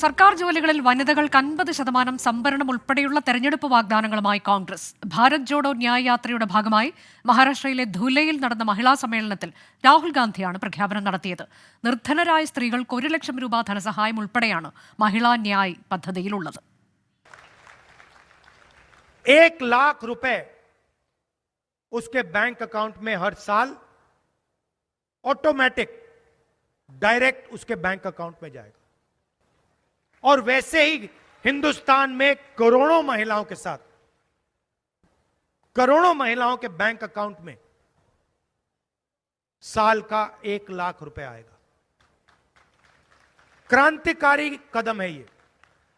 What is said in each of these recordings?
സർക്കാർ ജോലികളിൽ വനിതകൾക്ക് അൻപത് ശതമാനം സംവരണം ഉൾപ്പെടെയുള്ള തെരഞ്ഞെടുപ്പ് വാഗ്ദാനങ്ങളുമായി കോൺഗ്രസ് ഭാരത് ജോഡോ ന്യായ് യാത്രയുടെ ഭാഗമായി മഹാരാഷ്ട്രയിലെ ധുലയിൽ നടന്ന മഹിളാ സമ്മേളനത്തിൽ രാഹുൽ ഗാന്ധിയാണ് പ്രഖ്യാപനം നടത്തിയത് നിർധനരായ സ്ത്രീകൾക്ക് ഒരു ലക്ഷം രൂപ ധനസഹായം ഉൾപ്പെടെയാണ് മഹിളാ ന്യായ് പദ്ധതിയിലുള്ളത് एक लाख रुपए उसके बैंक अकाउंट में हर साल ऑटोमेटिक डायरेक्ट उसके बैंक अकाउंट में जाएगा और वैसे ही हिंदुस्तान में करोड़ों महिलाओं के साथ, करोड़ों महिलाओं के बैंक अकाउंट में साल का एक लाख रुपए आएगा। क्रांतिकारी कदम है ये।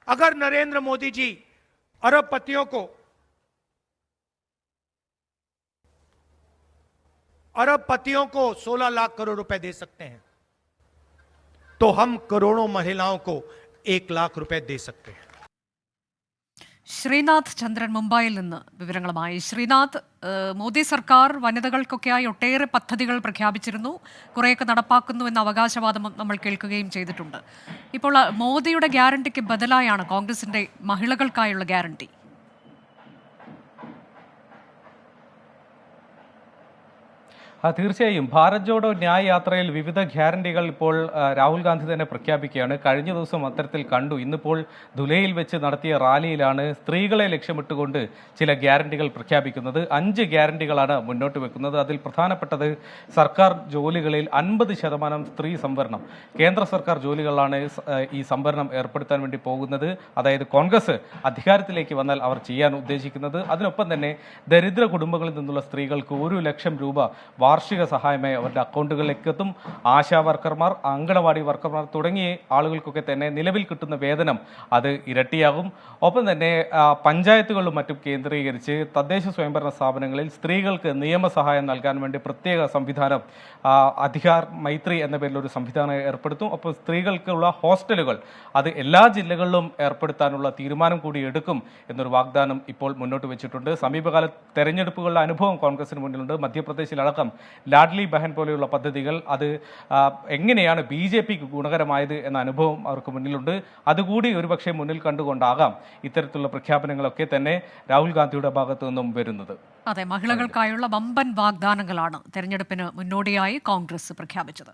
अगर नरेंद्र मोदी जी अरबपतियों को अरबपतियों को 16 लाख करोड़ रुपए दे सकते हैं तो हम करोड़ों महिलाओं को एक लाख रुपए दे सकते हैं ശ്രീനാഥ് ചന്ദ്രൻ മുംബൈയിൽ നിന്ന് വിവരങ്ങളുമായി ശ്രീനാഥ് ഏഹ്, മോദി സർക്കാർ വനിതകൾക്കൊക്കെയായി ഒട്ടേറെ പദ്ധതികൾ പ്രഖ്യാപിച്ചിരുന്നു കുറേയൊക്കെ നടപ്പാക്കുന്നു എന്ന അവകാശവാദം നമ്മൾ കേൾക്കുകയും ചെയ്തിട്ടുണ്ട് ഇപ്പോൾ ആ, മോദിയുടെ ഗ്യാരണ്ടിക്ക് ബദലായാണ് കോൺഗ്രസിന്റെ മഹിളകൾക്കായുള്ള ഗ്യാരണ്ടി തീർച്ചയായും. ഭാരത് ജോഡോ ന്യായ് യാത്രയിൽ വിവിധ ഗ്യാരണ്ടികൾ ഇപ്പോൾ രാഹുൽ ഗാന്ധി തന്നെ പ്രഖ്യാപിക്കുകയാണ്. കഴിഞ്ഞ ദിവസം അത്തരത്തിൽ കണ്ടു. ഇന്നിപ്പോൾ ദുലയിൽ വെച്ച് നടത്തിയ റാലിയിലാണ് സ്ത്രീകളെ ലക്ഷ്യമിട്ടുകൊണ്ട് ചില ഗ്യാരണ്ടികൾ പ്രഖ്യാപിക്കുന്നത്. അഞ്ച് ഗ്യാരണ്ടികളാണ് മുന്നോട്ട് വെക്കുന്നത്. അതിൽ പ്രധാനപ്പെട്ടത് സർക്കാർ ജോലികളിൽ അൻപത് ശതമാനം സ്ത്രീ സംവരണം. കേന്ദ്ര സർക്കാർ ജോലികളാണ് ഈ സംവരണം ഏർപ്പെടുത്താൻ വേണ്ടി പോകുന്നത്. അതായത് കോൺഗ്രസ് അധികാരത്തിലേക്ക് വന്നാൽ അവർ ചെയ്യാൻ ഉദ്ദേശിക്കുന്നത്. അതിനൊപ്പം തന്നെ ദരിദ്ര കുടുംബങ്ങളിൽ നിന്നുള്ള സ്ത്രീകൾക്ക് ഒരു ലക്ഷം രൂപ വാർഷിക സഹായമായി അവരുടെ അക്കൗണ്ടുകളിലേക്ക് എത്തും ആശാ വർക്കർമാർ അങ്കണവാടി വർക്കർമാർ തുടങ്ങിയ ആളുകൾക്കൊക്കെ തന്നെ നിലവിൽ കിട്ടുന്ന വേതനം അത് ഇരട്ടിയാകും. ഒപ്പം തന്നെ പഞ്ചായത്തുകളിലും പഞ്ചായത്തുകളും മറ്റും കേന്ദ്രീകരിച്ച് തദ്ദേശ സ്വയംഭരണ സ്ഥാപനങ്ങളിൽ സ്ത്രീകൾക്ക് നിയമസഹായം നൽകാൻ വേണ്ടി പ്രത്യേക സംവിധാനം അധികാർ മൈത്രി എന്ന പേരിൽ ഒരു സംവിധാനം ഏർപ്പെടുത്തും. അപ്പോൾ സ്ത്രീകൾക്കുള്ള ഹോസ്റ്റലുകൾ അത് എല്ലാ ജില്ലകളിലും ഏർപ്പെടുത്താനുള്ള തീരുമാനം കൂടി എടുക്കും എന്നൊരു വാഗ്ദാനം ഇപ്പോൾ മുന്നോട്ട് വെച്ചിട്ടുണ്ട്. സമീപകാല തെരഞ്ഞെടുപ്പുകളുടെ അനുഭവം കോൺഗ്രസിന് മുന്നിലുണ്ട്. മധ്യപ്രദേശിലടക്കം ലാഡ്ലി ബഹൻ പോലെയുള്ള പദ്ധതികൾ അത് എങ്ങനെയാണ് ബി ജെ പിക്ക് ഗുണകരമായത് എന്ന അനുഭവം അവർക്ക് മുന്നിലുണ്ട്. അതുകൂടി ഒരുപക്ഷെ മുന്നിൽ കണ്ടുകൊണ്ടാകാം ഇത്തരത്തിലുള്ള പ്രഖ്യാപനങ്ങളൊക്കെ തന്നെ രാഹുൽ ഗാന്ധിയുടെ ഭാഗത്തു നിന്നും വരുന്നത്. അതെ മഹിളകൾക്കായുള്ള വമ്പൻ വാഗ്ദാനങ്ങളാണ് തെരഞ്ഞെടുപ്പിന് മുന്നോടിയായി കോൺഗ്രസ് പ്രഖ്യാപിച്ചത്.